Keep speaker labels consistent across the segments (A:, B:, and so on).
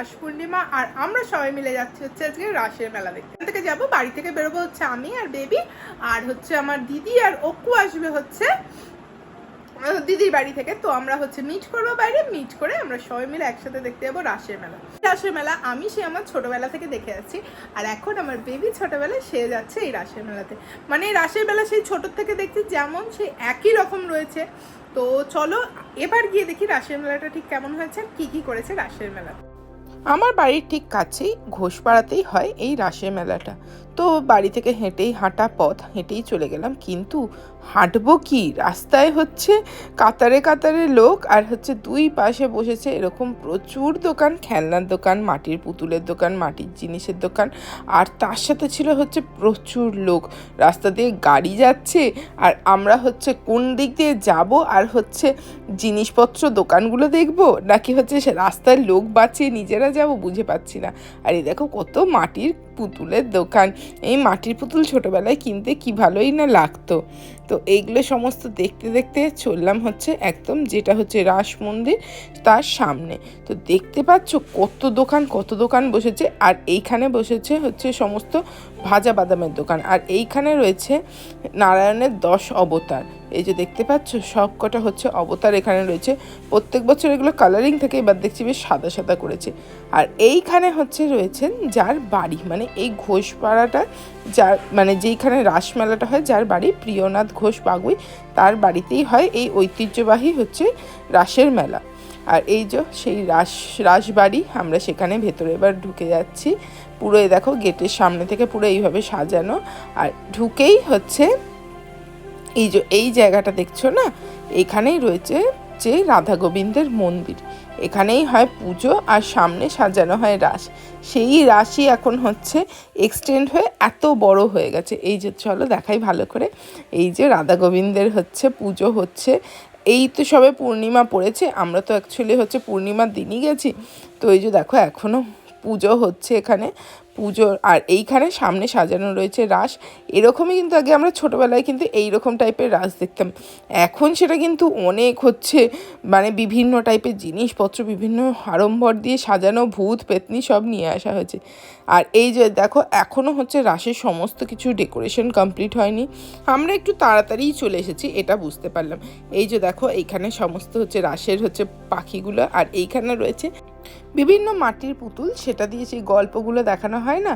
A: রাস পূর্ণিমা আর আমরা সবাই মিলে যাচ্ছি হচ্ছে আজকে রাসের মেলা দেখতে। এখান থেকে যাব, বাড়ি থেকে বেরোবো হচ্ছে আমি আর বেবি, আর হচ্ছে আমার দিদি আর অক্কু আসবে হচ্ছে, দিদির বাড়ি থেকে। তো আমরা হচ্ছে মিট করব বাইরে মিট করে আমরা সবাই মিলে একসাথে দেখতে যাব রাসের মেলা। রাসের মেলা আমি সে আমার ছোটবেলা থেকে দেখে যাচ্ছি আর এখন আমার বেবি ছোটবেলায় সে যাচ্ছে এই রাসের মেলাতে। মানে এই রাসের মেলা সেই ছোট থেকে দেখছি যেমন সে একই রকম রয়েছে। তো চলো এবার গিয়ে দেখি রাসের মেলাটা ঠিক কেমন হয়েছে আর কি কি করেছে রাসের মেলা
B: আমার বাড়ির ঠিক কাছেই ঘোষপাড়াতেই হয় এই রাসের মেলাটা। তো বাড়ি থেকে হেঁটেই হাঁটা পথ, হেঁটেই চলে গেলাম। কিন্তু হাঁটবো কি? রাস্তায় হচ্ছে কাতারে কাতারে লোক আর হচ্ছে দুই পাশে বসেছে এরকম প্রচুর দোকান, খেলনার দোকান, মাটির পুতুলের দোকান, মাটির জিনিসের দোকান। আর তার সাথে ছিল হচ্ছে প্রচুর লোক। রাস্তা দিয়ে গাড়ি যাচ্ছে আর আমরা হচ্ছে কোন দিক দিয়ে যাব আর হচ্ছে জিনিসপত্র দোকানগুলো দেখব? নাকি হচ্ছে সে রাস্তায় লোক বাঁচিয়ে নিজেরা যাব? বুঝে পাচ্ছি না। আর এই দেখো কত মাটির পুতুলের দোকান। এই মাটির পুতুল ছোটোবেলায় কিনতে কি ভালোই না লাগতো। তো এইগুলো সমস্ত দেখতে দেখতে চললাম হচ্ছে একদম যেটা হচ্ছে রাস মন্দির তার সামনে। তো দেখতে পাচ্ছ কত দোকান কত দোকান বসেছে। আর এইখানে বসেছে হচ্ছে সমস্ত ভাজা বাদামের দোকান। আর এইখানে রয়েছে নারায়ণের দশ অবতার। এই যে দেখতে পাচ্ছ, সব কটা হচ্ছে অবতার। এখানে রয়েছে প্রত্যেক বছর এগুলো কালারিং থেকে এবার দেখছি বেশ সাদা সাদা করেছে। আর এইখানে হচ্ছে রয়েছেন যার বাড়ি মানে এই ঘোষপাড়াটা যার মানে যেইখানে রাসমেলাটা হয়, যার বাড়ি প্রিয়নাথ ঘোষ বাগুই, তার বাড়িতেই হয় এই ঐতিহ্যবাহী হচ্ছে রাসের মেলা। আর এই যে সেই রাস, রাসবাড়ি, আমরা সেখানে ভেতরে এবার ঢুকে যাচ্ছি। পুরো এই দেখো গেটের সামনে থেকে পুরো এইভাবে সাজানো। আর ঢুকেই হচ্ছে এই যে, এই জায়গাটা দেখছ না? এখানেই রয়েছে যে রাধা গোবিন্দের মন্দির। এখানেই হয় পুজো আর সামনে সাজানো হয় রাস। সেই রাশই এখন হচ্ছে এক্সটেন্ড হয়ে এত বড় হয়ে গেছে। এই যে চলো দেখাই ভালো করে। এই যে রাধা গোবিন্দের হচ্ছে পুজো হচ্ছে এই তো সবে পূর্ণিমা পড়েছে, আমরা তো অ্যাকচুয়ালি হচ্ছে পূর্ণিমার দিনই গেছি। তো এই যে দেখো এখনও পুজো হচ্ছে এখানে। পুজো আর এইখানে সামনে সাজানো রয়েছে রাস। এরকমই কিন্তু আগে আমরা ছোটোবেলায় কিন্তু এই রকম টাইপের রাস দেখতাম। এখন সেটা কিন্তু অনেক হচ্ছে মানে বিভিন্ন টাইপের জিনিসপত্র, বিভিন্ন আড়ম্বর দিয়ে সাজানো, ভূত, পেতনি সব নিয়ে আসা হয়েছে। আর এই যে দেখো এখনও হচ্ছে রাসের সমস্ত কিছু ডেকোরেশন কমপ্লিট হয়নি। আমরা একটু তাড়াতাড়িই চলে এসেছি, এটা বুঝতে পারলাম। এই যে দেখো, এইখানে সমস্ত হচ্ছে রাসের হচ্ছে পাখিগুলো, আর এইখানে রয়েছে বিভিন্ন মাটির পুতুল, সেটা দিয়ে সেই গল্পগুলো দেখানো হয় না?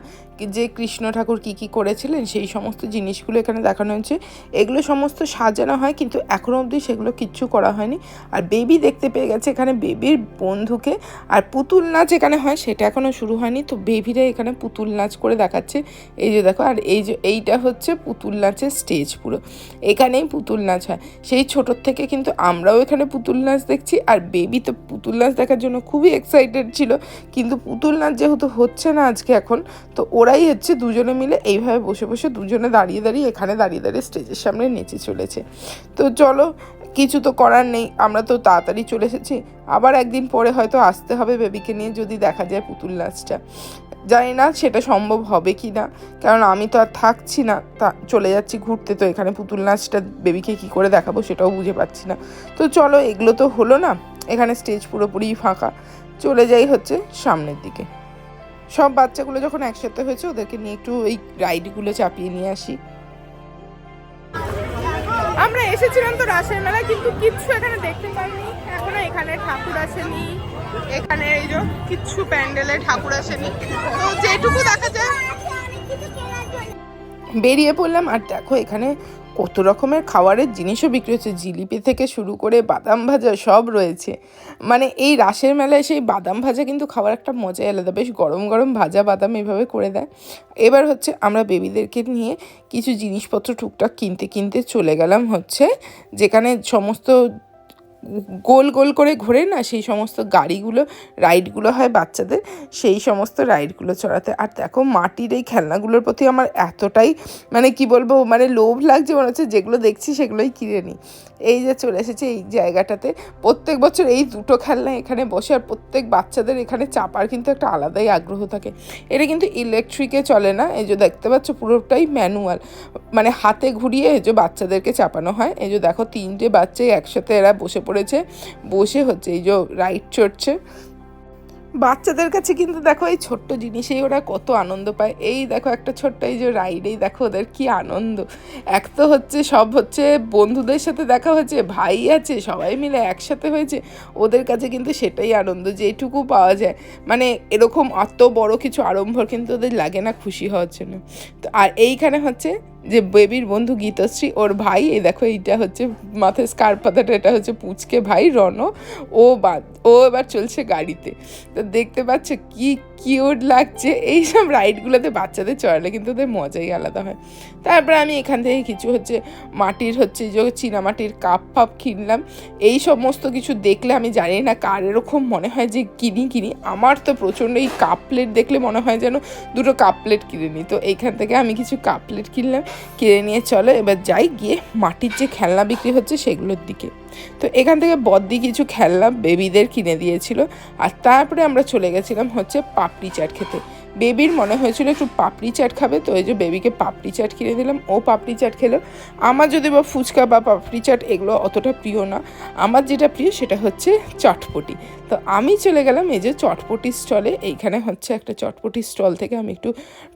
B: যে কৃষ্ণ ঠাকুর কী কী করেছিলেন, সেই সমস্ত জিনিসগুলো এখানে দেখানো হয়েছে। এগুলো সমস্ত সাজানো হয়, কিন্তু এখনও অবধি সেগুলো কিচ্ছু করা হয়নি। আর বেবি দেখতে পেয়ে গেছে এখানে বেবির বন্ধুকে। আর পুতুল নাচ এখানে হয়, সেটা এখনও শুরু হয়নি। তো বেবিরা এখানে পুতুল নাচ করে দেখাচ্ছে। এই যে দেখো, আর এই যে, এইটা হচ্ছে পুতুল নাচের স্টেজ পুরো। এখানেই পুতুল নাচ হয়। সেই ছোটোর থেকে কিন্তু আমরাও এখানে পুতুল নাচ দেখছি। আর বেবি তো পুতুল নাচ দেখার জন্য খুবই এক্সাইটেড ছিল। কিন্তু পুতুল নাচ যেহেতু হচ্ছে না আজকে এখন, তো ওরাই হচ্ছে দুজনে মিলে এইভাবে বসে বসে দুজনে দাঁড়িয়ে দাঁড়িয়ে এখানে দাঁড়িয়ে দাঁড়িয়ে স্টেজের সামনে নেচে চলেছে। তো চলো, কিছু তো করার নেই, আমরা তো তাড়াতাড়ি চলে এসেছি। আবার একদিন পরে হয়তো আসতে হবে বেবিকে নিয়ে যদি দেখা যায় পুতুল নাচটা জানি না সেটা সম্ভব হবে কি না, কারণ আমি তো আর থাকছি না। তা চলে যাচ্ছি ঘুরতে, তো এখানে পুতুল নাচটা বেবিকে কি করে দেখাবো সেটাও বুঝে পাচ্ছি না। তো চলো, এগুলো তো হলো না, এখানে স্টেজ পুরোপুরি ফাঁকা। চলে যাই হচ্ছে সামনের দিকে। সব বাচ্চাগুলো যখন একসাথে হয়েছে ওদেরকে নিয়ে একটু এই রাইডগুলো চাপিয়ে নিয়ে আসি।
A: আমরা এসেছিলাম তো রাসের মেলা কিন্তু কিচ্ছু এখানে দেখতে পাইনি। এখনও এখানে ঠাকুর আসেনি। এখানে এই যে কিচ্ছু প্যান্ডেলে ঠাকুর আসেনি। তো যেটুকু দেখা যায়।
B: বেরিয়ে পড়লাম আর দেখো এখানে কত রকমের খাবারের জিনিসও বিক্রি হচ্ছে। জিলিপি থেকে শুরু করে বাদাম ভাজা সব রয়েছে। মানে এই রাসের মেলায় সেই বাদাম ভাজা কিন্তু খাওয়ার একটা মজাই আলাদা। বেশ গরম গরম ভাজা বাদাম এভাবে করে দেয়। এবার হচ্ছে আমরা বেবিদেরকে নিয়ে কিছু জিনিসপত্র টুকটাক কিনতে কিনতে চলে গেলাম হচ্ছে, যেখানে সমস্ত গোল গোল করে ঘোরে না, সেই সমস্ত গাড়িগুলো, রাইডগুলো হয় বাচ্চাদের, সেই সমস্ত রাইডগুলো চড়াতে। আর দেখো মাটির এই খেলনাগুলোর প্রতি আমার এতটাই মানে কি বলব মানে লোভ লাগছে মনে হচ্ছে, যেগুলো দেখছি সেগুলোই কিনে নিই। এই যে চলে এসেছে এই জায়গাটাতে। প্রত্যেক বছর এই দুটো খেলনা এখানে বসে আর প্রত্যেক বাচ্চাদের এখানে চাপার কিন্তু একটা আলাদাই আগ্রহ থাকে। এটা কিন্তু ইলেকট্রিকে চলে না, এই যে দেখতে পাচ্ছ পুরোটাই ম্যানুয়াল মানে হাতে ঘুরিয়ে এই যে বাচ্চাদেরকে চাপানো হয়। এই যে দেখো তিনটে বাচ্চাই একসাথে এরা বসে পড়েছে। বসে হচ্ছে এই যে রাইড চড়ছে। বাচ্চাদের কাছে কিন্তু দেখো এই ছোট্ট জিনিসেই ওরা কত আনন্দ পায়। এই দেখো একটা ছোট্ট এই যে রাইডেই দেখো ওদের কি আনন্দ। এক তো হচ্ছে সব হচ্ছে বন্ধুদের সাথে দেখা হচ্ছে ভাই আছে, সবাই মিলে একসাথে হয়েছে। ওদের কাছে কিন্তু সেটাই আনন্দ যেটুকু পাওয়া যায়। মানে এরকম অত বড় কিছু আড়ম্বর কিন্তু ওদের লাগে না খুশি হওয়ার জন্য। তো আর এইখানে হচ্ছে যে বেবির বন্ধু গীতশ্রী, ওর ভাই, এই দেখো এইটা হচ্ছে মাথায় স্কার্প পাতাটা, এটা হচ্ছে পুচকে ভাই রণ ও বা, ও এবার চলছে গাড়িতে। তো দেখতে পাচ্ছ কি কিউট লাগছে। এইসব রাইডগুলোতে বাচ্চাদের চড়ালে কিন্তু ওদের মজাই আলাদা হয়। তারপরে আমি এখান থেকে কিছু হচ্ছে মাটির হচ্ছে যে চীনামাটির কাপ ফাপ কিনলাম। এই সমস্ত কিছু দেখলে আমি জানি না কার এরকম মনে হয় যে কিনি কিনি। আমার তো প্রচণ্ড এই কাপ প্লেট দেখলে মনে হয় যেন দুটো কাপ প্লেট কিনে নিই তো এইখান থেকে আমি কিছু কাপ প্লেট কিনলাম। কিনে নিয়ে চলো, এবার যাই গিয়ে মাটির যে খেলনা বিক্রি হচ্ছে সেগুলোর দিকে। তো এখান থেকে বদ্দি কিছু খেলনা বেবিদের কিনে দিয়েছিল, আর তারপরে আমরা চলে গেছিলাম হচ্ছে পাপড়ি চাট খেতে। বেবির মনে হয়েছিল একটু পাপড়ি চাট খাবে, তো এই যে বেবিকে পাপড়ি চাট কিনে দিলাম, ও পাপড়ি চাট খেলো। আমার যদি বা ফুচকা বা পাপড়ি চাট এগুলো অতটা প্রিয় না, আমার যেটা প্রিয় সেটা হচ্ছে চটপটি। তো আমি চলে গেলাম এই যে চটপটি স্টলে, এইখানে হচ্ছে একটা চটপটি স্টল থেকে আমি একটু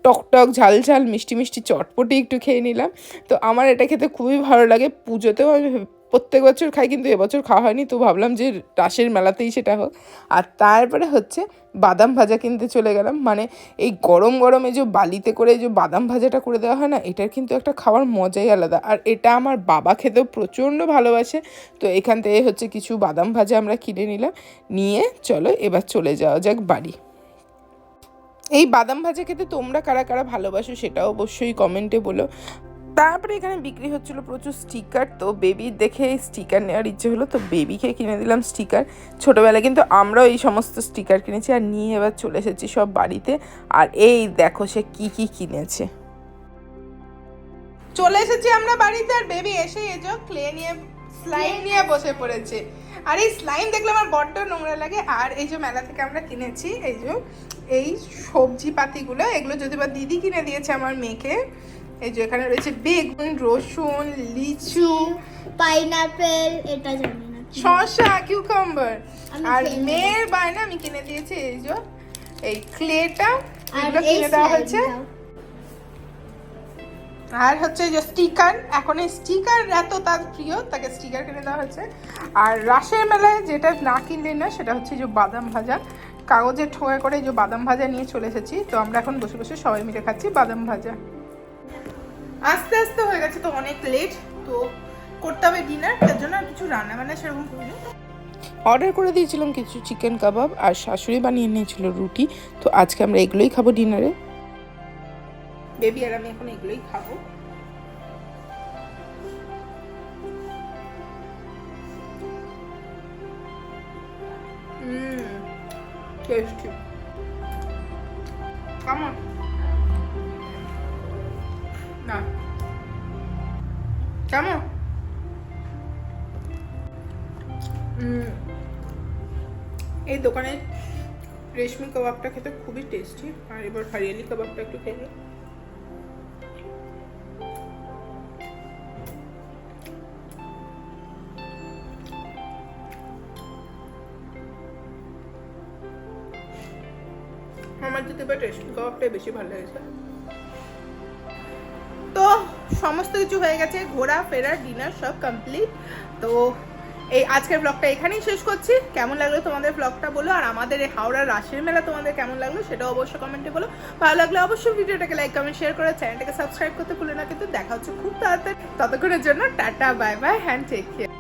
B: টক টক, ঝাল ঝাল, মিষ্টি মিষ্টি চটপটি একটু খেয়ে নিলাম। তো আমার এটা খেতে খুবই ভালো লাগে, পুজোতেও আমি প্রত্যেক বছর খাই, কিন্তু এবছর খাওয়া হয়নি। তো ভাবলাম যে রাসের মেলাতেই সেটা হোক। আর তারপরে হচ্ছে বাদাম ভাজা কিনতে চলে গেলাম। মানে এই গরম গরমে যে বালিতে করে যে বাদাম ভাজাটা করে দেওয়া হয় না, এটার কিন্তু একটা খাওয়ার মজাই আলাদা। আর এটা আমার বাবা খেতেও প্রচণ্ড ভালোবাসে। তো এখান থেকে হচ্ছে কিছু বাদাম ভাজা আমরা কিনে নিলাম। নিয়ে চলো এবার চলে যাওয়া যাক বাড়ি। এই বাদাম ভাজা খেতে তোমরা কারা কারা ভালোবাসো সেটাও অবশ্যই কমেন্টে বলো। তারপরে এখানে বিক্রি হচ্ছিল প্রচুর স্টিকার তো বেবির দেখে স্টিকার নেওয়ার ইচ্ছে হলো, তো বেবিকে কিনে দিলাম স্টিকার ছোটোবেলায় কিন্তু আমরাও এই সমস্ত স্টিকার কিনেছি আর নিয়ে এবার চলে এসেছি সব বাড়িতে। আর এই দেখো সে কি কি কিনেছে।
A: চলে এসেছি আমরা বাড়িতে আর বেবি এসে যে ক্লে নিয়ে স্লাইম নিয়ে বসে পড়েছে। আর এই স্লাইম দেখলে আমার বড্ড নোংরা লাগে। আর এই যে মেলা থেকে আমরা কিনেছি, এই যে, এই সবজি পাতিগুলো এগুলো যদি বা দিদি কিনে দিয়েছে আমার মেয়েকে এই যে এখানে রয়েছে বেগুন রসুন লিচু
C: পাইনাপেল এটা জানি না।
A: শসা কিউকাম্বার। আর মেয়ের বায়না আমি কিনে দিয়েছি এই যে। এই ক্লেটা এগুলো কিনে দেওয়া হয়েছে। আর হচ্ছে যে স্টিকার এখন এই স্টিকার এত তার প্রিয় তাকে স্টিকার কিনে দেওয়া হয়েছে। আর রাসের মেলায় যেটা না কিনলে না সেটা হচ্ছে যে বাদাম ভাজা। কাগজে ঠোঙা করে যে বাদাম ভাজা নিয়ে চলে এসেছি। তো আমরা এখন বসে বসে সবাই মিলে খাচ্ছি বাদাম ভাজা। আস্তে আস্তে হয়ে গেছে তো অনেক লেট তো করতে হবে ডিনার তার জন্য আর কিছু রান্না বান্না সেরকম করিনি।
B: অর্ডার করে দিয়েছিলাম কিছু চিকেন কাবাব আর শাশুড়ি বানিয়ে নিয়েছিল রুটি তো আজকে আমরা এগুলোই খাব ডিনারে
A: বেবি আর আমি এখন এগুলোই খাব। হুম টেস্টি কেমন কেমন হুম এই দোকানের রেশমি কাবাবটা খেতে খুবই টেস্টি আর এবার হরিয়ালি কাবাবটা একটু খেয়ে। আমার যদি এবার রেশমি কাবাবটাই বেশি ভালো লেগেছে সমস্ত কিছু হয়ে গেছে, ঘোরা, ফেরা ডিনার সব কমপ্লিট তো এই আজকের ব্লগটা এখানেই শেষ করছি। কেমন লাগল তোমাদের ব্লগটা বলো, আর আমাদের এই হাওড়ার রাশির মেলা তোমাদের কেমন লাগল সেটা অবশ্যই কমেন্টে বলো। ভালো লাগলে অবশ্যই ভিডিওটাকে লাইক কমেন্ট শেয়ার করে চ্যানেলটাকে সাবস্ক্রাইব করতে ভুলো না, কিন্তু দেখা হচ্ছে খুব তাড়াতাড়ি। ততক্ষণের জন্য tata bye bye hand take care